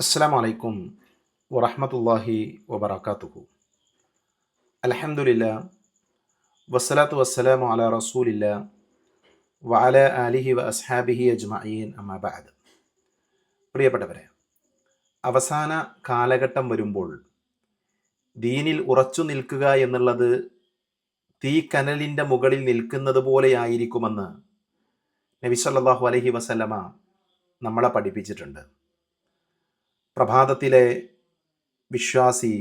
അസ്സാം വലൈക്കും വറഹമത്തല്ലാഹി വബർക്കാത്തുഹു അലഹമുല്ല വസ്സലാത്തു വസ്സലാമു അല റസൂലില്ല വഅല ആലിഹി വ അസ്ഹാബിഹി അജ്മഈൻ അമ്മാബാദ് പ്രിയപ്പെട്ടവരെ അവസാന കാലഘട്ടം വരുമ്പോൾ ദീനിൽ ഉറച്ചു നിൽക്കുക എന്നുള്ളത് തീക്കനലിന്റെ മുകളിൽ നിൽക്കുന്നത് പോലെയായിരിക്കുമെന്ന് നബി സല്ലല്ലാഹു അലൈഹി വസല്ലമ നമ്മളെ പഠിപ്പിച്ചിട്ടുണ്ട്. പ്രഭാതത്തിലെ വിശ്വാസി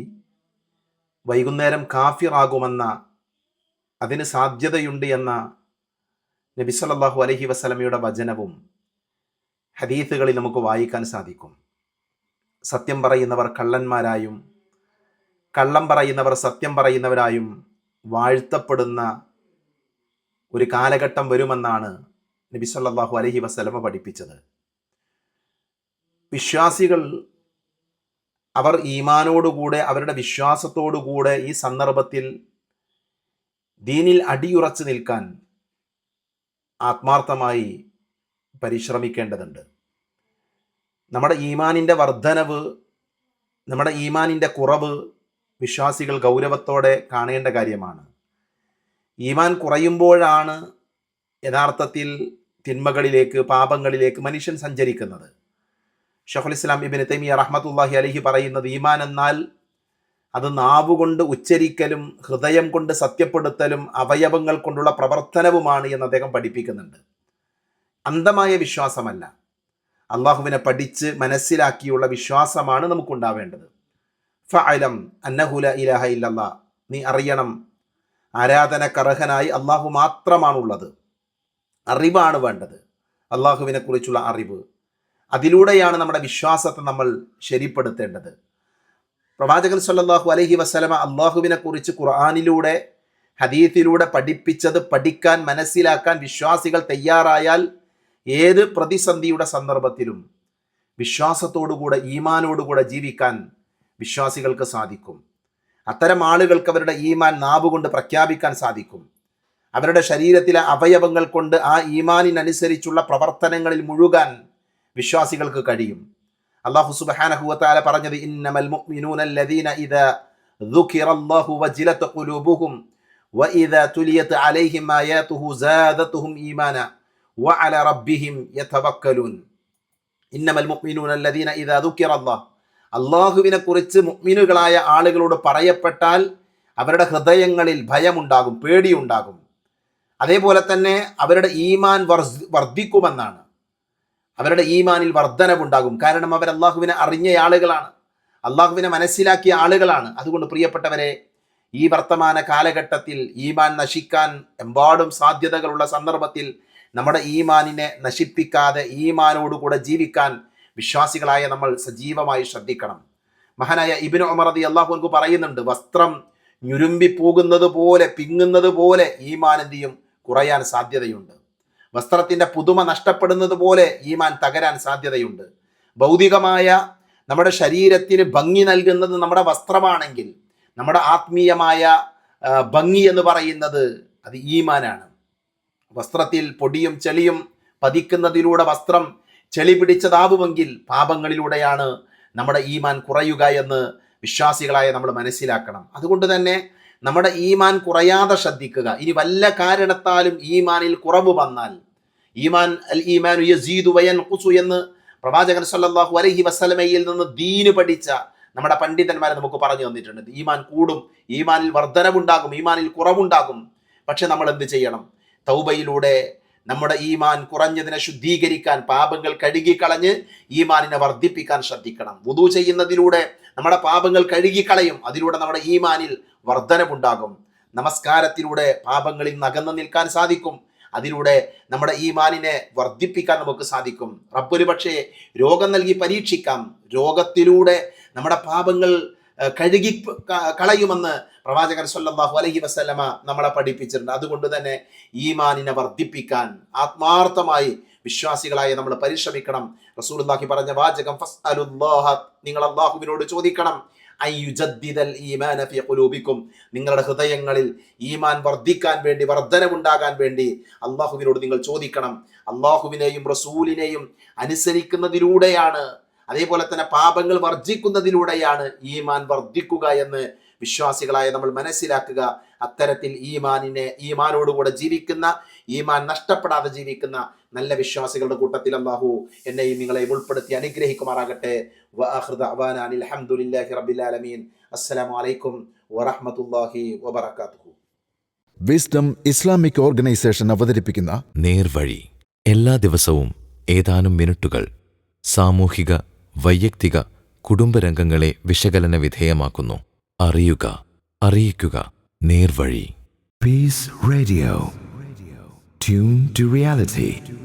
വൈകുന്നേരം കാഫിറാകുമെന്ന അതിന് സാധ്യതയുണ്ട് എന്ന നബി സല്ലല്ലാഹു അലൈഹി വസല്ലമയുടെ വചനവും ഹദീത്തുകളിൽ നമുക്ക് വായിക്കാൻ സാധിക്കും. സത്യം പറയുന്നവർ കള്ളന്മാരായും കള്ളം പറയുന്നവർ സത്യം പറയുന്നവരായും വാഴ്ത്തപ്പെടുന്ന ഒരു കാലഘട്ടം വരുമെന്നാണ് നബി സല്ലല്ലാഹു അലൈഹി വസല്ലമ പഠിപ്പിച്ചത്. വിശ്വാസികൾ അവർ ഈമാനോടുകൂടെ അവരുടെ വിശ്വാസത്തോടുകൂടെ ഈ സന്ദർഭത്തിൽ ദീനിൽ അടിയുറച്ചു നിൽക്കാൻ ആത്മാർത്ഥമായി പരിശ്രമിക്കേണ്ടതുണ്ട്. നമ്മുടെ ഈമാനിന്റെ വർധനവ് നമ്മുടെ ഈമാനിന്റെ കുറവ് വിശ്വാസികൾ ഗൗരവത്തോടെ കാണേണ്ട കാര്യമാണ്. ഈമാൻ കുറയുമ്പോഴാണ് യഥാർത്ഥത്തിൽ തിന്മകളിലേക്ക് പാപങ്ങളിലേക്ക് മനുഷ്യൻ സഞ്ചരിക്കുന്നത്. ഷെഖുൽ ഇസ്ലാം ഇബിൻ തൈമിയ റഹ്മത്തുല്ലാഹി അലഹി പറയുന്നത് ഈമാൻ എന്നാൽ അത് നാവുകൊണ്ട് ഉച്ചരിക്കലും ഹൃദയം കൊണ്ട് സത്യപ്പെടുത്തലും അവയവങ്ങൾ കൊണ്ടുള്ള പ്രവർത്തനവുമാണ് എന്ന് അദ്ദേഹം പഠിപ്പിക്കുന്നുണ്ട്. അന്ധമായ വിശ്വാസമല്ല. അള്ളാഹുവിനെ പഠിച്ച് മനസ്സിലാക്കിയുള്ള വിശ്വാസമാണ് നമുക്കുണ്ടാവേണ്ടത്. ഫലം അന്നഹുല ഇലാഹ ഇല്ല നീ അറിയണം ആരാധന ആരാധനക്കർഹനായി അള്ളാഹു മാത്രമാണുള്ളത്. അറിവാണ് വേണ്ടത്. അള്ളാഹുവിനെ കുറിച്ചുള്ള അറിവ്. അതിലൂടെയാണ് നമ്മുടെ വിശ്വാസത്തെ നമ്മൾ ശരിപ്പെടുത്തേണ്ടത്. പ്രവാചകൻ സല്ലാഹു അലഹി വസ്ലമ അള്ളാഹുവിനെ കുറിച്ച് ഖുർആാനിലൂടെ ഹദീത്തിലൂടെ പഠിപ്പിച്ചത് പഠിക്കാൻ മനസ്സിലാക്കാൻ വിശ്വാസികൾ തയ്യാറായാൽ ഏത് പ്രതിസന്ധിയുടെ സന്ദർഭത്തിലും വിശ്വാസത്തോടുകൂടെ ഈമാനോടുകൂടെ ജീവിക്കാൻ വിശ്വാസികൾക്ക് സാധിക്കും. അത്തരം ആളുകൾക്ക് അവരുടെ ഈമാൻ നാവുകൊണ്ട് പ്രഖ്യാപിക്കാൻ സാധിക്കും. അവരുടെ ശരീരത്തിലെ അവയവങ്ങൾ കൊണ്ട് ആ ഈമാനിനനുസരിച്ചുള്ള പ്രവർത്തനങ്ങളിൽ മുഴുകാൻ വിശ്വാസികൾക്ക് കഴിയും. അള്ളാഹു സുബ്ഹാനഹു പറഞ്ഞത് ഇന്നമൽ ഇദാ ഖുലൂബുഹും വഇദാ തുലിയത് അലൈഹിം ആയാതുഹു സാദതുഹും ഈമാന വഅല റബ്ബിഹിം യതവക്കലൂൻ. ഇന്നമൽ മുഅ്മിനൂന അല്ലദീന ഇദാ ദുഖിറല്ലാഹ്. അള്ളാഹുവിനെ കുറിച്ച് മുഅ്മിനുകളായ ആളുകളോട് പറയപ്പെട്ടാൽ അവരുടെ ഹൃദയങ്ങളിൽ ഭയമുണ്ടാകും പേടിയുണ്ടാകും. അതേപോലെ തന്നെ അവരുടെ ഈമാൻ വർദ്ധിക്കുമെന്നാണ് അവരുടെ ഈമാനിൽ വർധനവുണ്ടാകും കാരണം അവർ അള്ളാഹുവിനെ അറിഞ്ഞ ആളുകളാണ്. അള്ളാഹുവിനെ മനസ്സിലാക്കിയ ആളുകളാണ്. അതുകൊണ്ട് പ്രിയപ്പെട്ടവരെ ഈ വർത്തമാന കാലഘട്ടത്തിൽ ഈമാൻ നശിക്കാൻ എമ്പാടും സാധ്യതകളുള്ള സന്ദർഭത്തിൽ നമ്മുടെ ഈമാനിനെ നശിപ്പിക്കാതെ ഈമാനോടുകൂടെ ജീവിക്കാൻ വിശ്വാസികളായ നമ്മൾ സജീവമായി ശ്രദ്ധിക്കണം. മഹാനായ ഇബിന് അതി അള്ളാഹുൻക്ക് പറയുന്നുണ്ട് വസ്ത്രം ഞുരുമ്പി പോകുന്നത് പോലെ പിങ്ങുന്നത് പോലെ ഈമാൻ എന്തിയും കുറയാൻ സാധ്യതയുണ്ട്. വസ്ത്രത്തിന്റെ പുതുമ നഷ്ടപ്പെടുന്നത് പോലെ ഈമാൻ തകരാൻ സാധ്യതയുണ്ട്. ഭൗതികമായ നമ്മുടെ ശരീരത്തിന് ഭംഗി നൽകുന്നത് നമ്മുടെ വസ്ത്രമാണെങ്കിൽ നമ്മുടെ ആത്മീയമായ ഭംഗി എന്ന് പറയുന്നത് അത് ഈമാനാണ്. വസ്ത്രത്തിൽ പൊടിയും ചെളിയും പതിക്കുന്നതിലൂടെ വസ്ത്രം ചെളി പിടിച്ചതാവുമെങ്കിൽ പാപങ്ങളിലൂടെയാണ് നമ്മുടെ ഈമാൻ കുറയുക എന്ന് വിശ്വാസികളായ നമ്മൾ മനസ്സിലാക്കണം. അതുകൊണ്ട് തന്നെ നമ്മുടെ ഈമാൻ കുറയാതെ ശ്രദ്ധിക്കുക. ഇനി വല്ല കാരണത്താലും ഈമാനിൽ കുറവ് വന്നാൽ ഈമാൻ അൽ ഈമാൻ യസീദു വയൻ കുസു എന്ന് പ്രവാചകൻ സല്ലല്ലാഹു അലൈഹി വസല്ലമയിൽ നിന്ന് ദീന് പഠിച്ച നമ്മുടെ പണ്ഡിതന്മാരെ നമുക്ക് പറഞ്ഞു തന്നിട്ടുണ്ട്. ഈമാൻ കൂടും ഈമാനിൽ വർധനവുണ്ടാകും ഈമാനിൽ കുറവുണ്ടാകും. പക്ഷെ നമ്മൾ എന്ത് ചെയ്യണം? തൗബയിലൂടെ നമ്മുടെ ഈമാൻ കുറഞ്ഞതിനെ ശുദ്ധീകരിക്കാൻ പാപങ്ങൾ കഴുകിക്കളഞ്ഞ് ഈമാനിനെ വർദ്ധിപ്പിക്കാൻ ശ്രദ്ധിക്കണം. വുതു ചെയ്യുന്നതിലൂടെ നമ്മുടെ പാപങ്ങൾ കഴുകിക്കളയും അതിലൂടെ നമ്മുടെ ഈമാനിൽ വർധനവുണ്ടാകും. നമസ്കാരത്തിലൂടെ പാപങ്ങളിൽ നകന്നു നിൽക്കാൻ സാധിക്കും. അതിലൂടെ നമ്മുടെ ഈമാനിനെ വർദ്ധിപ്പിക്കാൻ നമുക്ക് സാധിക്കും. റബ്ബൊരു പക്ഷേ രോഗം നൽകി പരീക്ഷിക്കാം. രോഗത്തിലൂടെ നമ്മുടെ പാപങ്ങൾ കഴുകി കളയുമെന്ന് പ്രവാചകൻ സല്ലല്ലാഹു അലഹി വസല്ലമ നമ്മളെ പഠിപ്പിച്ചിട്ടുണ്ട്. അതുകൊണ്ട് തന്നെ ഈമാനിനെ വർദ്ധിപ്പിക്കാൻ ആത്മാർത്ഥമായി വിശ്വാസികളായ നമ്മൾ പരിശ്രമിക്കണം. റസൂൽ പറഞ്ഞ വാചകം നിങ്ങൾ അള്ളാഹുവിനോട് ചോദിക്കണം. ഈമാന ഫി ഖുലൂബിക്കും. നിങ്ങളുടെ ഹൃദയങ്ങളിൽ ഈമാൻ വർദ്ധിക്കാൻ വേണ്ടി വർധനവുണ്ടാകാൻ വേണ്ടി അള്ളാഹുവിനോട് നിങ്ങൾ ചോദിക്കണം. അള്ളാഹുവിനെയും റസൂലിനെയും അനുസരിക്കുന്നതിലൂടെയാണ് അതേപോലെ തന്നെ പാപങ്ങൾ വർജിക്കുന്നതിലൂടെയാണ് ഈമാൻ വർദ്ധിക്കുക എന്ന് വിശ്വാസികളായ നമ്മൾ മനസ്സിലാക്കുക. അത്തരത്തിൽ ഈമാനിനെ ഈമാനോടുകൂടെ ജീവിക്കുന്ന ഈമാൻ നഷ്ടപ്പെടാതെ ജീവിക്കുന്ന നല്ല വിശ്വാസികളുടെ കൂട്ടത്തിൽ അള്ളാഹു എന്നെയും നിങ്ങളെയും ഉൾപ്പെടുത്തി അനുഗ്രഹിക്കുമാറാകട്ടെ. വആഖിറു ദഅ്വാനാ അനിൽ ഹംദുലില്ലാഹി റബ്ബിൽ ആലമീൻ. അസ്സലാമു അലൈക്കും വറഹ്മത്തുള്ളാഹി വബറകാതുഹു. വിസ്ഡം ഇസ്ലാമിക് ഓർഗനൈസേഷൻ അവതരിപ്പിക്കുന്ന നേർവഴി. എല്ലാ ദിവസവും ഏതാനും മിനിറ്റുകൾ സാമൂഹിക വൈയക്തിക കുടുംബരംഗങ്ങളെ വിശകലന വിധേയമാക്കുന്നു. അറിയുക അറിയിക്കുക. നേർവഴി. Peace radio tune to reality.